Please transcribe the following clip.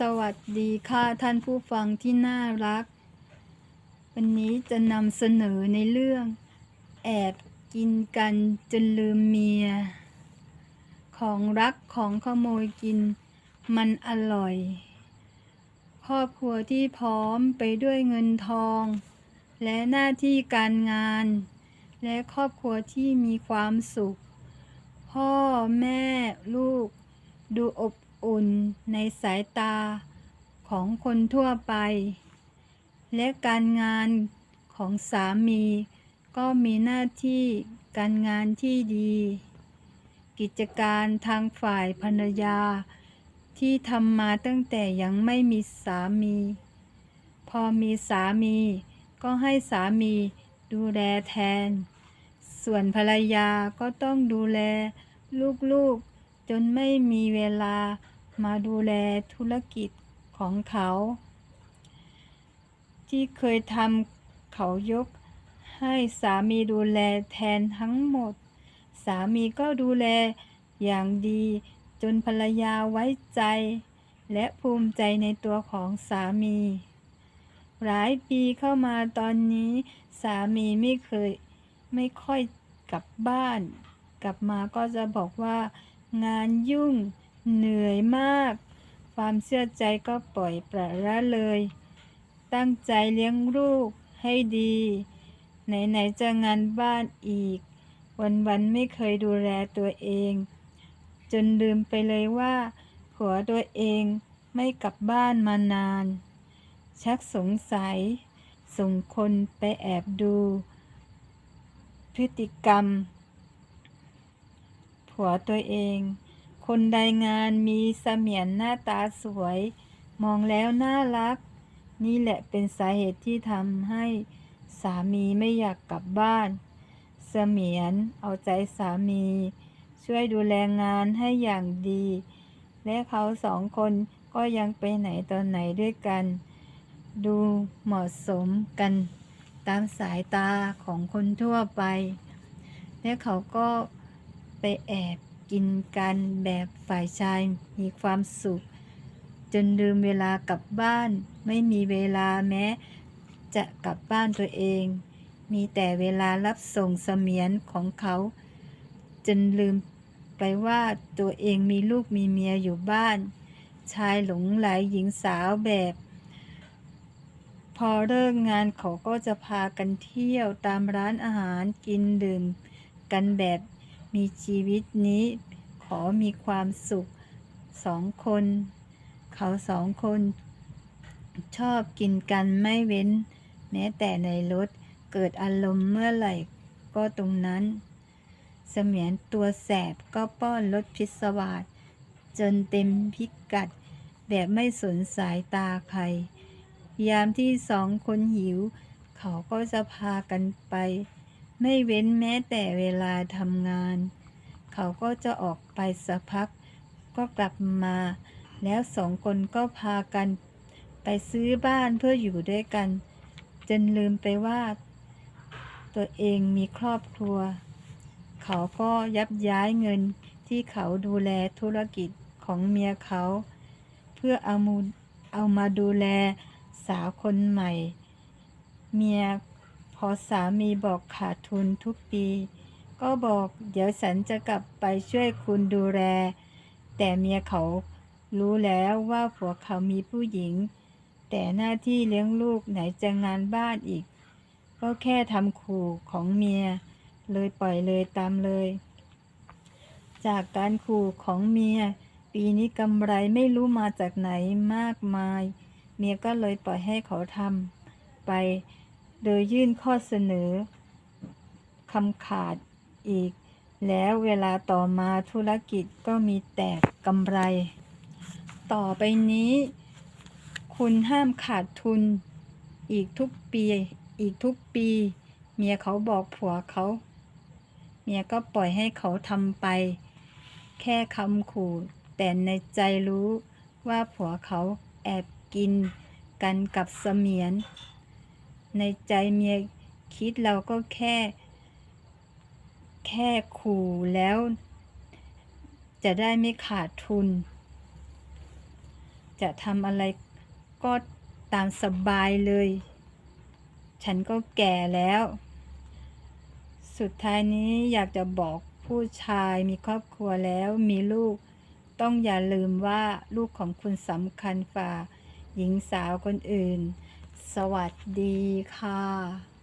สวัสดีค่ะท่านผู้ฟังที่น่ารัก วันนี้จะนำเสนอในเรื่อง แอบกินกันจนลืมเมีย ของรักของขโมยกินมันอร่อย ครอบครัวที่พร้อมไปด้วยเงินทอง และหน้าที่การงาน และครอบครัวที่มีความสุข พ่อแม่ลูกดูอบ อุ่นในสายตาของคนทั่วไป และการงานของสามี ก็มีหน้าที่การงานที่ดี กิจการทางฝ่ายภรรยา ที่ทำมาตั้งแต่ยังไม่มีสามี พอมีสามี ก็ให้สามีดูแลแทน ส่วนภรรยาก็ต้องดูแลลูกๆจนไม่มีเวลา มาดูแลธุรกิจของเขา ที่เคยทำเขายก ให้สามีดูแลแทนทั้งหมด สามีก็ดูแลอย่างดี จนภรรยาไว้ใจ และภูมิใจในตัวของสามี หลายปีเข้ามาตอนนี้ สามีไม่เคยไม่ค่อยกลับบ้าน กลับมาก็จะบอกว่างานยุ่ง เหนื่อยมาก ความเชื่อใจก็ปล่อยปละละเลย ตั้งใจเลี้ยงลูกให้ดี ไหนๆจะงานบ้านอีก วันๆไม่เคยดูแลตัวเอง จนลืมไปเลยว่าผัวตัวเองไม่กลับบ้านมานาน ชักสงสัย ส่งคนไปแอบดู พฤติกรรมผัวตัวเอง คนใดงานมีเสมียนหน้าตาสวย มองแล้วน่ารัก นี่แหละเป็นสาเหตุที่ทำให้สามีไม่อยากกลับบ้าน เสมียนเอาใจสามี ช่วยดูแลงานให้อย่างดี และเขาสองคนก็ยังไปไหนตอนไหนด้วยกัน ดูเหมาะสมกันตามสายตาของคนทั่วไป และเขาก็ไปแอบ กินกันแบบฝ่ายชายมีความสุข จนลืมเวลากลับบ้าน ไม่มีเวลาแม้ จะกลับบ้านตัวเอง มีแต่เวลารับส่งเสมียนของเขา จนลืมไปว่าตัวเองมีลูกมีเมียอยู่บ้าน ชายหลงไหลหญิงสาวแบบ พอเลิกงานเขาก็จะพากันเที่ยวตามร้านอาหารกินดื่มกันแบบ มีชีวิตนี้ ขอมีความสุขสองคน เขาสองคน ชอบกินกันไม่เว้น แม้แต่ในรถเกิดอารมณ์เมื่อไหร่ก็ตรงนั้น เสมียนตัวแสบก็ป้อนรถพิศวาสจนเต็มพิกัด แบบไม่สนสายตาใคร ยามที่สองคนหิว เขาก็จะพากันไป ไม่เว้นแม้แต่เวลาทำงาน เขาก็จะออกไปสักพัก ก็กลับมา แล้วสองคนก็พากันไปซื้อบ้านเพื่ออยู่ด้วยกัน จนลืมไปว่า ตัวเองมีครอบครัว เขาก็ยับย้ายเงินที่เขาดูแลธุรกิจของเมียเขา เพื่อเอามูเอามาดูแลสาวคนใหม่ เมีย พอสามีบอกขาดทุนทุกปี ก็บอกเดี๋ยวฉันจะกลับไปช่วยคุณดูแล แต่เมียเขารู้แล้วว่าผัวเขามีผู้หญิง แต่หน้าที่เลี้ยงลูกไหนจะงานบ้านอีก ก็แค่ทำขู่ของเมีย เลยปล่อยเลยตามเลย จากการขู่ของเมีย ปีนี้กำไรไม่รู้มาจากไหนมากมาย เมียก็เลยปล่อยให้เขาทำไป โดยยื่นข้อเสนอคำขาดอีก แล้วเวลาต่อมาธุรกิจก็มีแต่กำไร ต่อไปนี้ คุณห้ามขาดทุนอีกทุกปี อีกทุกปี เมียเขาบอกผัวเขา เมียก็ปล่อยให้เขาทำไป แค่คำขู่ แต่ในใจรู้ว่าผัวเขาแอบกินกันกับเสมียน ในใจเมียคิดเราก็แค่ แค่ขู่แล้ว จะได้ไม่ขาดทุน จะทำอะไรก็ตามสบายเลย ฉันก็แก่แล้ว สุดท้ายนี้อยากจะบอกผู้ชายมีครอบครัวแล้วมีลูก ต้องอย่าลืมว่าลูกของคุณสำคัญฝ่าหญิงสาวคนอื่น สวัสดีค่ะ